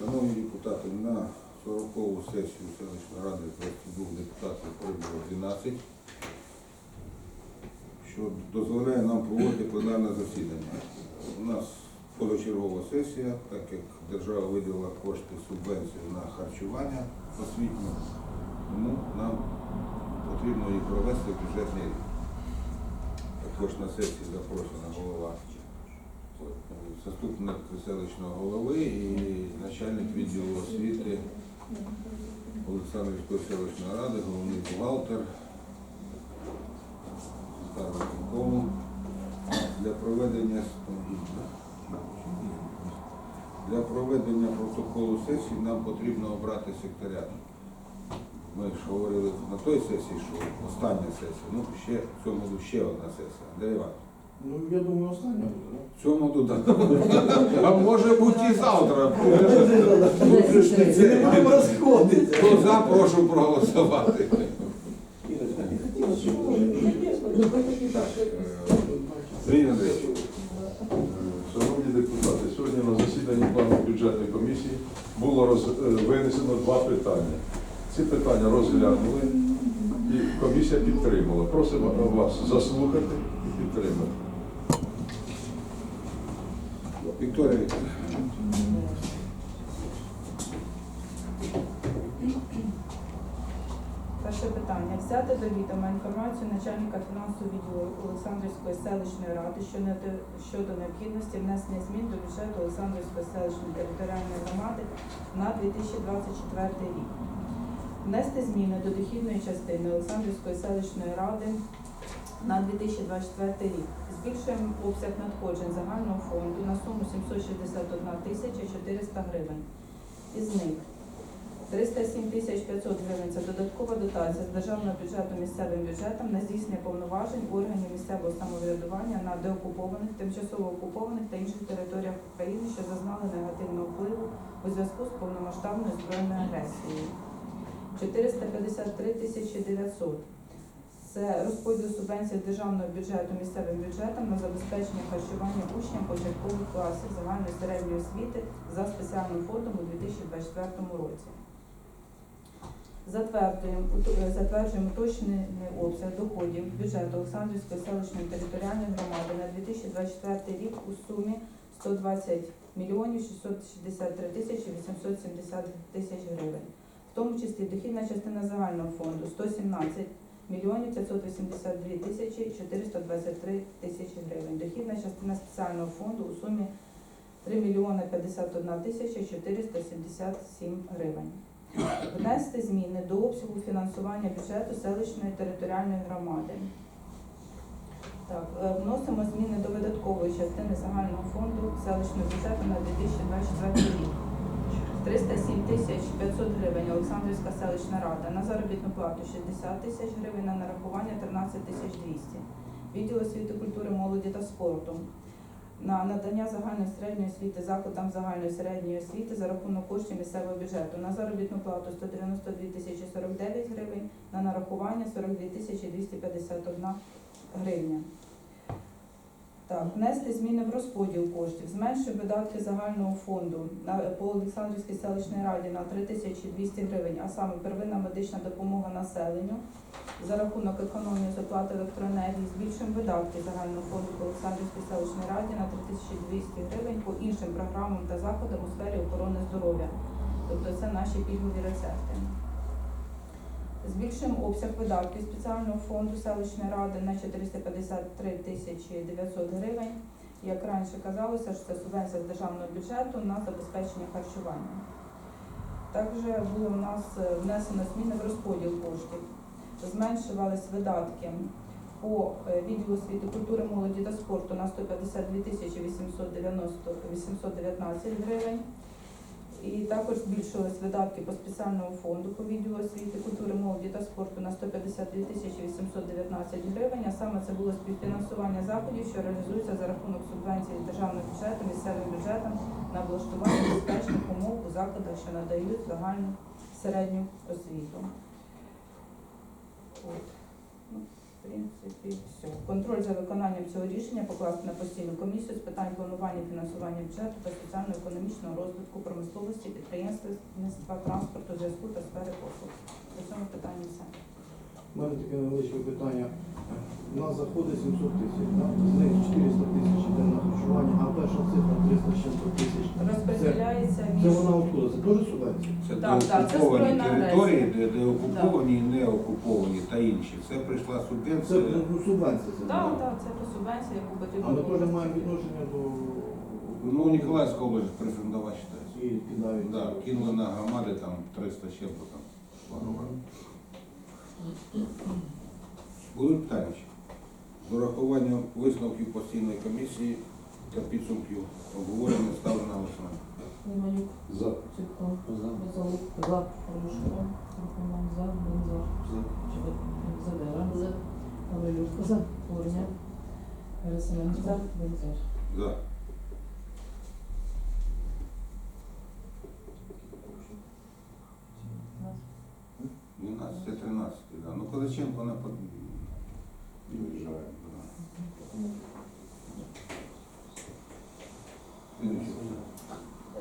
Шановні депутати, на 40-ту сесію селищної ради 22 депутатів прибуло 12, що дозволяє нам проводити пленарне засідання. У нас позачергова сесія, так як держава виділила кошти субвенцію на харчування освітнє, тому нам потрібно її провести в бюджетний рік. Також на сесії запрошена голова заступник селищного голови і начальник відділу освіти Олександрівської селищної ради, головний бухгалтер Старокому для проведення для проведення протоколу сесії нам потрібно обрати секретаря. Ми ж говорили на той сесії, що остання сесія, ну ще в цьому ще одна сесія. Андрій Іванович, Ну, я думаю, остання буде, да? в цьому да. а може бути і завтра. Не будемо. Хто за, прошу проголосувати. Сергій Андрійович, Шановні депутати, сьогодні на засіданні плану бюджетної комісії було роз- е, винесено два питання. Ці питання розглянули і комісія підтримала. Просимо вас заслухати і підтримати. Вікторія Вікторівна. Перше питання. Взяти до відома інформацію начальника фінансового відділу Олександрівської селищної ради щодо, необхідності внесення змін до бюджету Олександрівської селищної територіальної громади на 2024 рік. Внести зміни до дохідної частини Олександрівської селищної ради на 2024 рік. Збільшуємо обсяг надходжень загального фонду на суму 761 тисяча 400 гривень. Із них 307 тисяч 500 гривень це додаткова дотація з державного бюджету місцевим бюджетом на здійснення повноважень органів місцевого самоврядування на деокупованих, тимчасово окупованих та інших територіях України, що зазнали негативного впливу у зв'язку з повномасштабною збройною агресією. 453 тисячі 900 це розподіл субвенцій державного бюджету місцевим бюджетом на забезпечення харчування учням початкових класів загальної середньої освіти за спеціальним фондом у 2024 році. Затверджуємо, затверджуємо уточнений обсяг доходів бюджету Олександрівської селищної територіальної громади на 2024 рік у сумі 120 мільйонів 663 тисячі 870 тисяч гривень, в тому числі дохідна частина загального фонду 117 мільйонів 582 тисячі 423 тисячі гривень, дохідна частина спеціального фонду у сумі 3 мільйони 51 тисяча 477 гривень внести зміни до обсягу фінансування бюджету селищної територіальної громади. Так, е, вносимо зміни до видаткової частини загального фонду селищного бюджету на 2024 рік. 307 тисяч 500 гривень Олександрівська селищна рада, на заробітну плату 60 тисяч гривень, на нарахування 13 тисяч 200. Відділ освіти, культури, молоді та спорту на надання загальної середньої освіти закладам загальної середньої освіти за рахунок коштів місцевого бюджету. На заробітну плату 192 тисячі 49 гривень, на нарахування 42 тисячі 251 гривня. Так, внести зміни в розподіл коштів, зменшує видатки загального фонду на, по Олександрівській селищній раді на 3200 гривень, а саме первинна медична допомога населенню за рахунок економії з оплати електроенергії збільшуємо видатки загального фонду по Олександрівській селищній раді на 3200 гривень по іншим програмам та заходам у сфері охорони здоров'я. Тобто це наші пільгові рецепти. Збільшуємо обсяг видатків спеціального фонду селищної ради на 453 тисячі 900 гривень. Як раніше казалося, що це субвенція з державного бюджету на забезпечення харчування. Також було у нас е, внесено зміни в розподіл коштів зменшувались видатки по е, відділу освіти, культури, молоді та спорту на 152 тисячі 890 819 гривень. Також збільшились видатки по спеціальному фонду по відділу освіти, культури, молоді та спорту на 152 тисячі 819 гривень, а саме це було співфінансування заходів, що реалізуються за рахунок субвенції з державного бюджету, місцевим бюджетом на облаштування безпечних умов у закладах, що надають загальну середню освіту. От. Принципі, все. Контроль за виконанням цього рішення покласти на постійну комісію з питань планування фінансування бюджету та соціально-економічного розвитку промисловості, підприємства, транспорту, зв'язку та сфери послуг. По цьому питанні все. У мене таке невеличке питання. У нас заходить 700 тисяч, з них 400 тисяч йде на харчування, а перша цифра 300 з чим-то тисяч. Розподіляється це між вона откуда? Це теж субвенція? Це Так, так, це деокуповані збройна території, де, де окуповані і не окуповані та інші. Це прийшла Це субвенція. ну, субвенція. Це, Так, да. так, це по субвенції, яку потрібно. А ми було. теж маємо відношення до... Ну, Ніколаївська область прифронтова вважається. І кидають. Да, кинули на громади там 300 ще бо там. Будуть питання? З урахуванням висновків постійної комісії та підсумків обговорення ставлю на голосування. Іванюк, За. Ципко, Безолук, за, Полюшко, Рухоман, за, Бензор, Задера, за, Гаврилюк, за, Корня, Герасименко, за, Бензор. За. Нас 12, це 13, да. Козаченко на под... Виїжджає.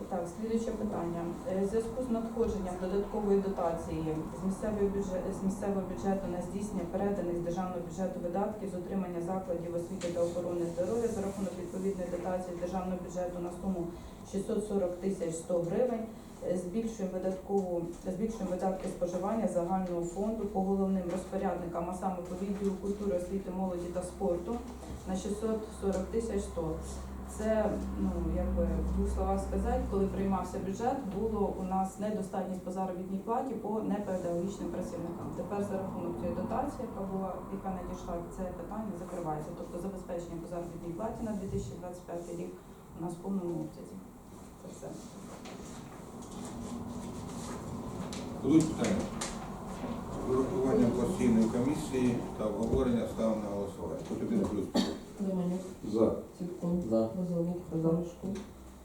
Так, слідуюче питання. Е, В зв'язку з надходженням додаткової дотації з місцевого бюджету, з місцевого бюджету на здійснення переданих з державного бюджету видатків з утримання закладів освіти та охорони здоров'я за рахунок відповідної дотації з державного бюджету на суму 640 тисяч 100 гривень. Збільшуємо видаткову збільшуємо видатки споживання загального фонду по головним розпорядникам, а саме по відділу культури, освіти, молоді та спорту на 640 тисяч 100. Це, ну, якби в двох словах сказати, коли приймався бюджет, було у нас недостатність по заробітній платі по непедагогічним працівникам. Тепер за рахунок цієї дотації, яка була, яка надійшла, це питання закривається. Тобто забезпечення по заробітній платі на 2025 рік у нас в повному обсязі. Це все. Будуть питання? З постійної комісії та обговорення ставлю на голосування. Хоч один плюс. Іванюк, За. Ципко, Безолук, Полюшко,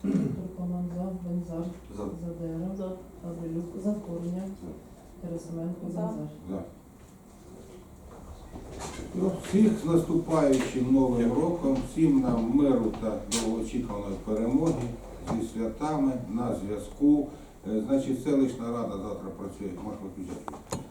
Рухоман, за, Бензор, За. Задера, за, Гаврилюк, за, Корня, Герасименко, За. Бензор. За. Ну, всіх з наступаючим новим роком, всім нам миру та довгоочікуваної перемоги зі святами на зв'язку. Е, Значить, селищна рада завтра працює, можна виключати.